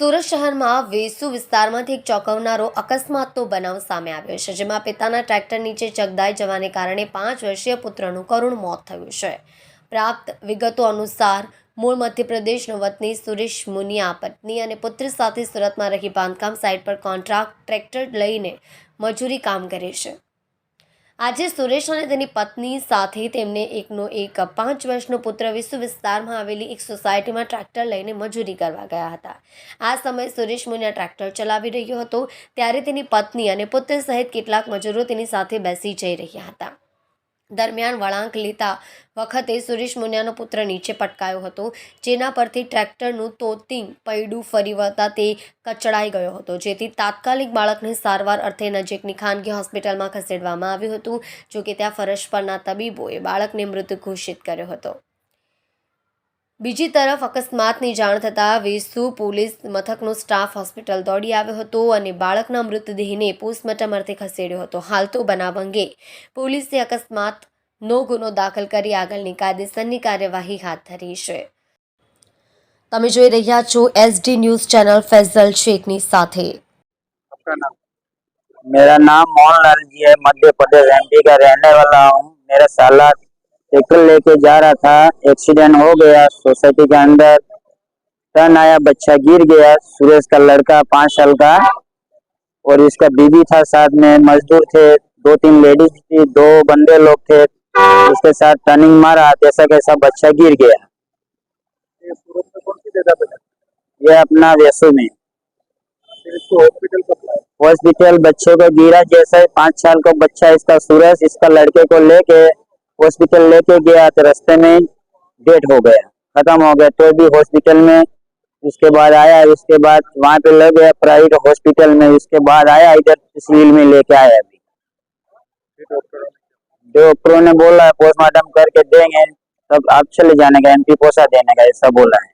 સુરત શહેરમાં વેસુ વિસ્તારમાંથી એક ચોંકાવનારો અકસ્માતનો બનાવ સામે આવ્યો છે, જેમાં પિતાના ટ્રેક્ટર નીચે ચગદાઈ જવાને કારણે પાંચ વર્ષીય પુત્રનું કરુણ મોત થયું છે. પ્રાપ્ત વિગતો અનુસાર, મૂળ મધ્યપ્રદેશનો વતની સુરેશ મુનિયા પત્ની અને પુત્ર સાથે સુરતમાં રહી બાંધકામ સાઇટ પર કોન્ટ્રાક્ટ ટ્રેક્ટર લઈને મજૂરી કામ કરે છે. આજે સુરેશ અને તેની પત્ની સાથે તેમને એકનો એક પાંચ વર્ષનો પુત્ર વિશ્વ વિસ્તારમાં આવેલી એક સોસાયટીમાં ટ્રેક્ટર લઈને મજૂરી કરવા ગયા હતા. આ સમયે સુરેશ મુનિયા ટ્રેક્ટર ચલાવી રહ્યો હતો, ત્યારે તેની પત્ની અને પુત્ર સહિત કેટલાક મજૂરો તેની સાથે બેસી જઈ રહ્યા હતા. દરમિયાન વળાંક લેતા વખતે સુરેશ મુનિયાનો પુત્ર નીચે પટકાયો હતો, જેના પરથી ટ્રેક્ટરનું તોતિંગ પૈડું ફરી વળતા તે કચડાઈ ગયો હતો. જેથી તાત્કાલિક બાળકને સારવાર અર્થે નજીકની ખાનગી હોસ્પિટલમાં ખસેડવામાં આવ્યું હતું, જોકે ત્યાં ફરજ પરના તબીબોએ બાળકને મૃત ઘોષિત કર્યો હતો. બીજી તરફ અકસ્માતની જાણ થતાં વેસુ પોલીસ મથકનો સ્ટાફ હોસ્પિટલ દોડી આવ્યો હતો અને બાળકના મૃતદેહને પોસ્ટમોર્ટમ અર્થે ખસેડ્યો હતો હાલ તો બનાવ અંગે પોલીસે અકસ્માતનો ગુનો દાખલ કરી આગળની કાયદેસરની કાર્યવાહી હાથ ધરી છે તમે જોઈ રહ્યા છો એસડી ન્યૂઝ ચેનલ ફેઝલ શેખની સાથે आपका नाम मेरा नाम मोहनलाल जी है मध्य प्रदेश एमपी का रहने वाला हूँ मेरा साला ट्रैक्टर लेके जा रहा था एक्सीडेंट हो गया सोसाइटी के अंदर टर्न आया बच्चा गिर गया सुरेश का लड़का पाँच साल का और इसका बीबी था साथ में मजदूर थे दो तीन लेडीज़ थी दो बंदे लोग थे उसके साथ टर्निंग मारा जैसा कैसा बच्चा गिर गया। ये अपना वैसू में। हॉस्पिटल बच्चे को गिरा जैसे पाँच साल का बच्चा इसका सूरज इसका लड़के को लेके हॉस्पिटल लेके गया तो रास्ते में डेट हो गया, खत्म हो गया। तो भी हॉस्पिटल में उसके बाद आया, उसके बाद वहाँ पे ले गया, प्राइवेट हॉस्पिटल में उसके बाद आया, इधर सिविल में लेके आया अभी। डॉक्टरों ने डॉक्टरों ने बोला, पोस्टमार्टम करके देंगे। तब आप चले जाने का एमपी पोसा देने का, ऐसा बोला है।